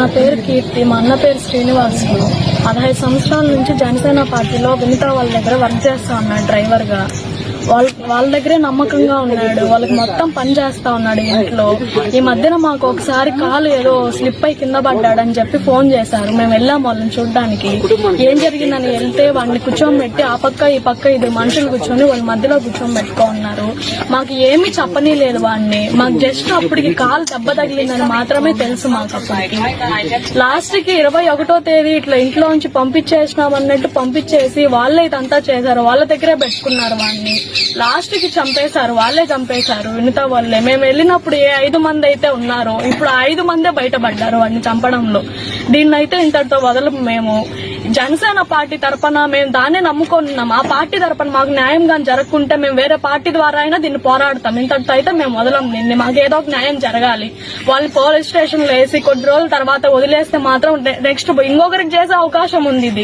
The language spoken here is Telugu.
నా పేరు కీర్తి మా అన్న పేరు శ్రీనివాసులు పదహైదు సంవత్సరాల నుంచి జనసేన పార్టీలో వినిత వాళ్ళ దగ్గర వర్క్ చేస్తా ఉన్నాడు డ్రైవర్గా వాళ్ళ వాళ్ళ దగ్గరే నమ్మకంగా ఉన్నాడు. వాళ్ళకి మొత్తం పని చేస్తా ఉన్నాడు ఇంట్లో. ఈ మధ్యన మాకు ఒకసారి కాలు ఏదో స్లిప్ అయి కింద పడ్డాడని చెప్పి ఫోన్ చేశారు. మేము వెళ్ళాము వాళ్ళని చూడడానికి. ఏం జరిగిందని వెళ్తే వాడిని కూర్చోబెట్టి ఆ పక్క ఈ పక్క ఇది మనుషులు కూర్చొని వాళ్ళ మధ్యలో కూర్చొని పెట్టుకో ఉన్నారు. మాకు ఏమీ చెప్పని లేదు వాడిని. మాకు జస్ట్ అప్పటికి కాలు దెబ్బ తగిలిందని మాత్రమే తెలుసు మాకు అప్పటికి. లాస్ట్కి ఇరవై ఒకటో తేదీ ఇట్లా ఇంట్లో నుంచి పంపించేసినాం అన్నట్టు పంపించేసి వాళ్ళే ఇదంతా చేశారు. వాళ్ళ దగ్గరే పెట్టుకున్నారు వాడిని. లాస్ట్కి చంపేశారు వాళ్ళే చంపేశారు. వినిత వాళ్ళే. మేము వెళ్ళినప్పుడు ఏ ఐదు మంది అయితే ఉన్నారో ఇప్పుడు ఐదు మందే బయటపడ్డారు వాడిని చంపడంలో. దీన్నైతే ఇంతటితో వదలము మేము. జనసేన పార్టీ తరపున మేము దాన్నే నమ్ముకున్నాం. ఆ పార్టీ తరపున మాకు న్యాయం కానీ జరగకుంటే మేము వేరే పార్టీ ద్వారా అయినా దీన్ని పోరాడతాం. ఇంతటితో అయితే మేము వదలం దీన్ని మాకు ఏదో ఒక న్యాయం జరగాలి. వాళ్ళు పోలీస్ స్టేషన్లో వేసి కొద్ది రోజుల తర్వాత వదిలేస్తే మాత్రం నెక్స్ట్ ఇంకొకరికి చేసే అవకాశం ఉంది ఇది.